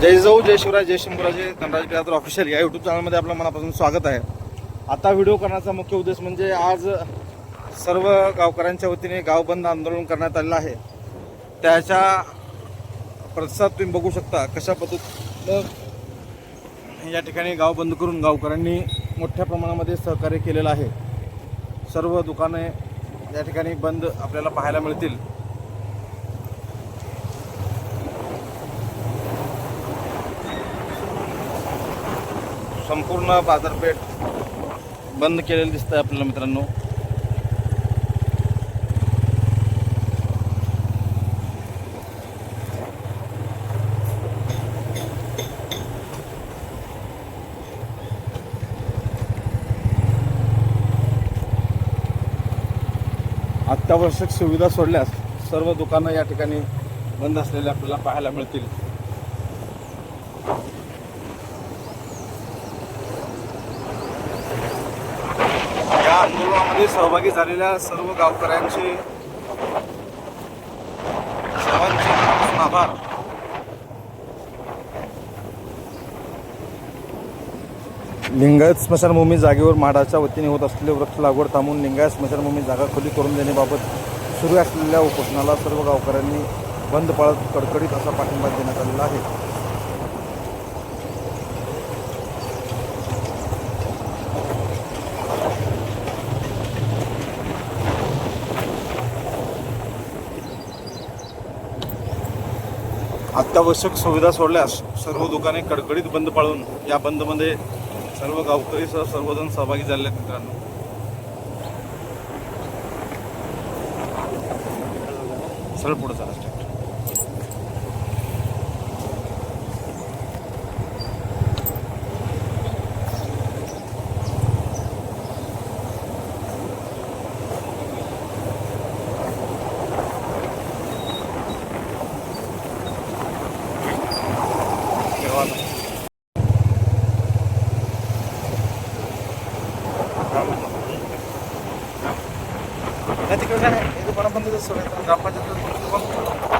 जय जाऊ जय शिवराय जय शंभूराजे धनराज बिरादर ऑफिशियल या यूट्यूब चॅनलमध्ये आपलं मनापासून स्वागत आहे. आता व्हिडिओ करण्याचा मुख्य उद्देश म्हणजे आज सर्व गावकऱ्यांच्या वतीने गाव बंद आंदोलन करण्यात आलेलं आहे. त्याच्या प्रतिसाद तुम्ही बघू शकता कशा पद्धतीनं या ठिकाणी गाव बंद करून गावकऱ्यांनी मोठ्या प्रमाणामध्ये सहकार्य केलेलं आहे. सर्व दुकाने या ठिकाणी बंद आपल्याला पाहायला मिळतील. संपूर्ण बाजारपेठ बंद केलेली दिसत आहे आपल्याला मित्रांनो. अत्यावश्यक सुविधा सोडल्यास सर्व दुकानं या ठिकाणी बंद असलेले आपल्याला पाहायला मिळतील. आंदोलनामध्ये सहभागी झालेल्या सर्व गावकऱ्यांचे सर्वांचे आभार. लिंगायत स्मशानभूमी जागेवर माडाच्या वतीने होत असलेले वृक्ष लागवड थांबून लिंगायत स्मशानभूमी जागा खुली करून देण्याबाबत सुरू असलेल्या उपोषणाला सर्व गावकऱ्यांनी बंद पाळत कडकडीत असा पाठिंबा देण्यात आलेला आहे. अत्यावश्यक सुविधा सोडल्यास सर्व दुकाने कडकडीत बंद पाळून या बंदमध्ये सर्व गावकरीसह सर्वजण सहभागी झाले आहेत मित्रांनो. सरळ पुढे चला. এখানে গ্রাম পঞ্চায়েতের